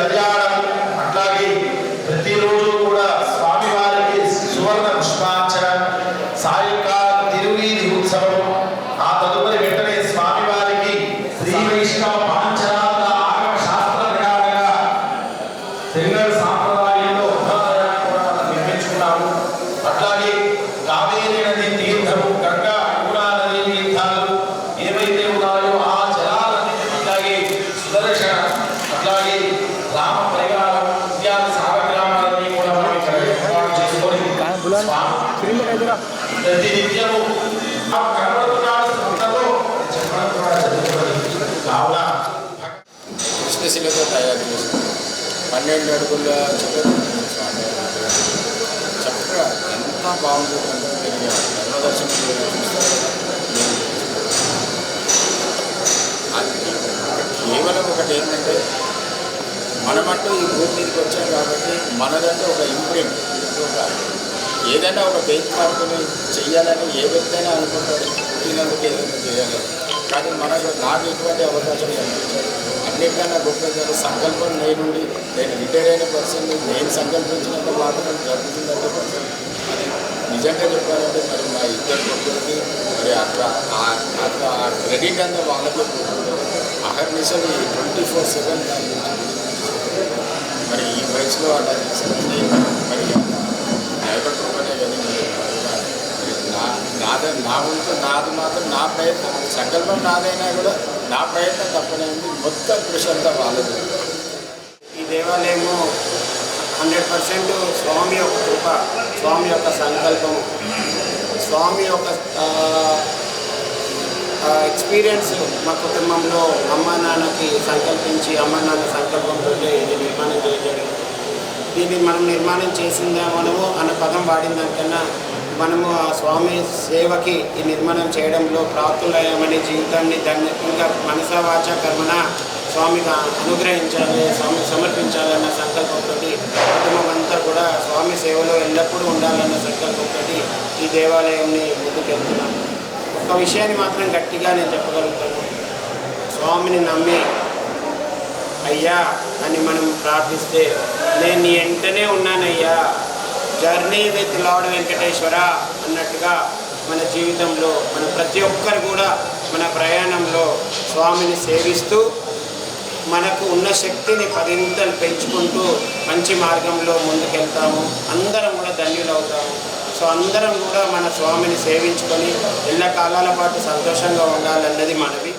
నిత్య కృష్ణశిలతో తయారు చేశారు. పన్నెండు అడుగుల చివరి చక్కగా ఎంత బాగుంటుందంటే తిరిగి ధర్మదర్శనం అది కేవలం ఒకటి ఏంటంటే మనమంటూ ఈ భూమి మీదకి వచ్చాం కాబట్టి మనదంటూ ఒక ఇంప్రింట్ ఒక ఏదైనా ఒక బెంచ్ మార్కుని చేయాలని ఏ వ్యక్తి అయినా అనుకుంటాడు. పుట్టినందుకు ఏదైనా చేయాలి. కానీ మనకు నాకు ఎటువంటి అవకాశం కనిపించాలి అన్నిటికన్నా గొప్ప సంకల్పం నేనుండి నేను రిటైర్ అయిన పర్సన్ నేను సంకల్పించినంత మాత్రం జరుగుతుందంటే పర్సన్ అది నిజంగా చెప్పాలంటే మరి మా ఇద్దరు కొడుకులకి మరి అట్లా ఆ- అట్లా ఆ క్రెడిట్ అంతా వాళ్ళకే పోతుంది అహర్నిశలు ట్వంటీ ఫోర్ సెవెన్ మరి ఈ వయసులో అలా చేసింది మరి దైవకృపనే కానీ నా నాద నా వంతు నాది మాత్రం నా ప్రయత్నం. సంకల్పం నాదైనా కూడా నా ప్రయత్నం తప్పనే ఉంది. మొత్తం కృషి అంతా వాళ్ళది. ఈ దేవాలయము హండ్రెడ్ పర్సెంట్ స్వామి యొక్క కృప స్వామి యొక్క సంకల్పము స్వామి యొక్క ఎక్స్పీరియన్స్ మా కుటుంబంలో అమ్మ నాన్నకి సంకల్పించి అమ్మ నాన్న సంకల్పంతో ఇది నిర్మాణం చేయడం దీన్ని మనం నిర్మాణం చేసిందేమో మనము అన్న పదం వాడిన దానికన్నా మనము ఆ స్వామి సేవకి ఈ నిర్మాణం చేయడంలో ప్రాప్తులయ్యామని జీవితాన్ని దాన్ని ఇంకా మనసవాచ కర్మన స్వామికి అనుగ్రహించాలి స్వామికి సమర్పించాలన్న సంకల్పంతో కుటుంబమంతా కూడా స్వామి సేవలో ఎల్లప్పుడూ ఉండాలన్న సంకల్పంతో ఈ దేవాలయంని ముందుకెళ్తున్నాను ఒక విషయాన్ని మాత్రం గట్టిగా నేను చెప్పగలుగుతాను. స్వామిని నమ్మి అయ్యా అని మనం ప్రార్థిస్తే నేను నీ వెంటనే ఉన్నానయ్యా. జర్నీ విత్ లార్డ్ వెంకటేశ్వర అన్నట్టుగా మన జీవితంలో మన ప్రతి ఒక్కరు కూడా మన ప్రయాణంలో స్వామిని సేవిస్తూ మనకు ఉన్న శక్తిని పదింతలు పెంచుకుంటూ మంచి మార్గంలో ముందుకెళ్తాము. అందరం కూడా ధన్యులవుతాము. సో అందరం కూడా మన స్వామిని సేవించుకొని ఎల్ల కాలాల పాటు సంతోషంగా ఉండాలన్నది మనవి.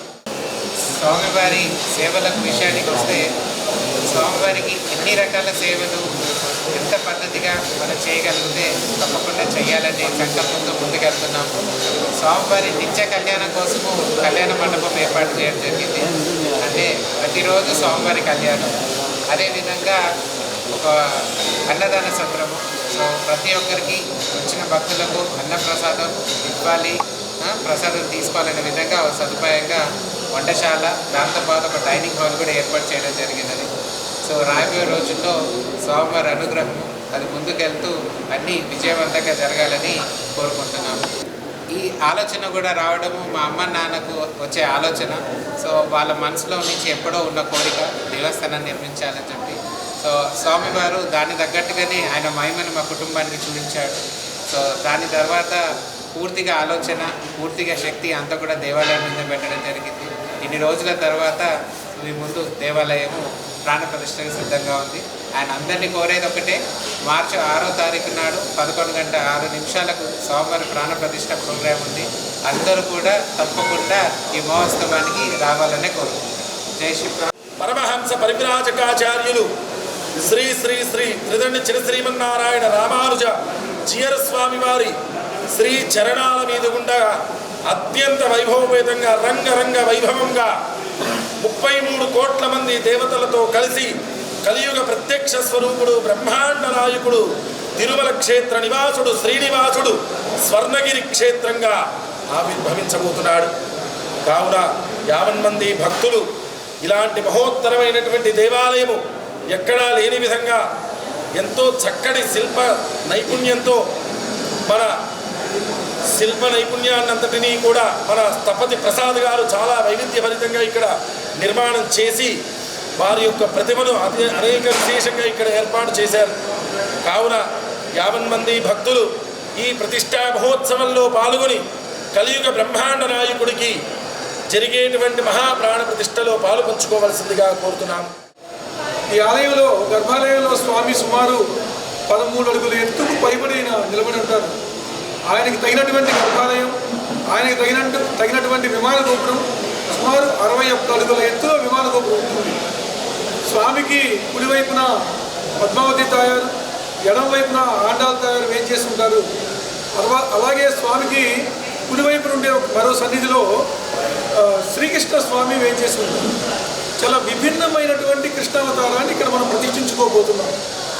స్వామివారి సేవలకు విషయానికి వస్తే స్వామివారికి ఎన్ని రకాల సేవలు ఎంత పద్ధతిగా మనం చేయగలిగితే తప్పకుండా చేయాలనే సంకల్పంతో ముందుకెళ్తున్నాము స్వామివారి నిత్య కళ్యాణం కోసము కళ్యాణ మండపం ఏర్పాటు చేయడం జరిగింది. అంటే ప్రతిరోజు స్వామివారి కళ్యాణం. అదేవిధంగా ఒక అన్నదాన సత్రము సో ప్రతి ఒక్కరికి వచ్చిన భక్తులకు అన్నప్రసాదం ఇవ్వాలి. ప్రసాదం తీసుకోవాలనే విధంగా ఒక సదుపాయంగా వంటశాల దాంతోపాటు ఒక డైనింగ్ హాల్ కూడా ఏర్పాటు చేయడం జరిగినది. సో రాబోయే రోజుల్లో స్వామివారి అనుగ్రహం అది ముందుకెళ్తూ అన్నీ విజయవంతంగా జరగాలని కోరుకుంటున్నాము. ఈ ఆలోచన కూడా రావడము మా అమ్మ నాన్నకు వచ్చే ఆలోచన. సో వాళ్ళ మనసులో నుంచి ఎప్పుడో ఉన్న కోరిక దేవస్థానం నిర్మించాలని చెప్పి. సో స్వామివారు దాని తగ్గట్టుగానే ఆయన మహిమను మా కుటుంబానికి చూపించాడు. సో దాని తర్వాత పూర్తిగా ఆలోచన పూర్తిగా శక్తి అంతా కూడా దేవాలయం మీద పెట్టడం జరిగింది. ఇన్ని రోజుల తర్వాత మీ ముందు దేవాలయము ప్రాణ ప్రతిష్టకు సిద్ధంగా ఉంది. ఆయన అందరినీ కోరేది ఒకటే మార్చి ఆరో తారీఖు నాడు పదకొండు గంట ఆరు నిమిషాలకు సోమవారి ప్రాణ ప్రతిష్ట ప్రోగ్రాం ఉంది. అందరూ కూడా తప్పకుండా ఈ మహోత్సవానికి రావాలనే కోరుకుంటున్నారు జై శ్రీ పరమహంస పరివిరాజకాచార్యులు శ్రీ శ్రీ శ్రీ త్రిదండి చిరశ్రీమన్నారాయణ రామానుజ జీయర స్వామి వారి శ్రీ చరణాల మీద ఉండగా అత్యంత వైభవపేతంగా రంగరంగ వైభవంగా ముప్పై మూడు కోట్ల మంది దేవతలతో కలిసి కలియుగ ప్రత్యక్ష స్వరూపుడు బ్రహ్మాండ నాయకుడు తిరుమల క్షేత్ర నివాసుడు శ్రీనివాసుడు స్వర్ణగిరి క్షేత్రంగా ఆవిర్భవించబోతున్నాడు. కావున యావన్ మంది భక్తులు ఇలాంటి మహోత్తరమైనటువంటి దేవాలయము ఎక్కడా లేని విధంగా ఎంతో చక్కటి శిల్ప నైపుణ్యంతో మన శిల్ప నైపుణ్యాన్నంతటినీ కూడా మన స్థపతి ప్రసాద్ గారు చాలా వైవిధ్యభరితంగా ఇక్కడ నిర్మాణం చేసి వారి యొక్క ప్రతిమను అదే అనేక విశేషంగా ఇక్కడ ఏర్పాటు చేశారు. కావున యావన్ మంది భక్తులు ఈ ప్రతిష్టా మహోత్సవంలో పాల్గొని కలియుగ బ్రహ్మాండ నాయకుడికి జరిగేటువంటి మహాప్రాణ ప్రతిష్టలో పాలు పంచుకోవలసిందిగా కోరుతున్నాం. ఈ ఆలయంలో గర్భాలయంలో స్వామి సుమారు పదమూడు అడుగులు ఎత్తుకు పైబడిన నిలబడి ఉంటారు. ఆయనకి తగినటువంటి గర్భాలయం ఆయనకి తగినట్టు తగినటువంటి విమాన గోపురం సుమారు అరవై ఒక్క అడుగుల ఎత్తులో విమాన గోపురం ఉంటుంది. స్వామికి కుడివైపున పద్మావతి తాయారు ఎడంవైపున వైపున ఆండాల్ తాయారు వేం ఉంటారు? అలవా అలాగే స్వామికి కుడివైపున ఉండే ఒక మరో సన్నిధిలో శ్రీకృష్ణ స్వామి వేం చేసి ఉంటారు? చాలా విభిన్నమైనటువంటి కృష్ణావతారాన్ని ఇక్కడ మనం ప్రతిష్ఠించుకోబోతున్నాం.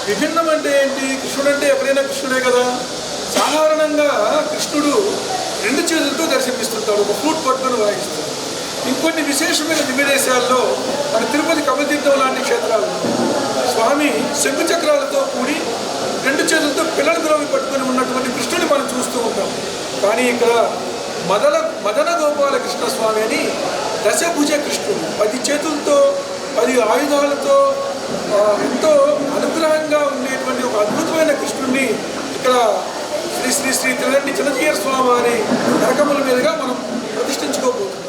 విభిన్నం అంటే ఏంటి కృష్ణుడు అంటే ఎప్పుడైనా కృష్ణుడే కదా సాధారణంగా కృష్ణుడు రెండు చేతులతో ఒక ఫ్లూట్ పట్టుకుని వాయిస్తారు ఇంకొన్ని విశేషమైన దివ్యదేశాల్లో మన తిరుపతి కమలతీర్థం లాంటి క్షేత్రాలు స్వామి శంకు చక్రాలతో కూడి రెండు చేతులతో పిల్లల ద్రోవి పట్టుకుని ఉన్నటువంటి కృష్ణుని మనం చూస్తూ ఉంటాం. కానీ ఇక్కడ మదన మదన గోపాల కృష్ణ స్వామి అని దశభుజ కృష్ణుడు. పది చేతులతో పది ఆయుధాలతో ఎంతో అనుగ్రహంగా ఉండేటువంటి ఒక అద్భుతమైన కృష్ణుడిని ఇక్కడ శ్రీ శ్రీ శ్రీ త్రివేంటి చిన్నజీయర్ స్వామి వారి నరకముల మీదుగా మనం ప్రతిష్ఠించుకోబోతున్నాం.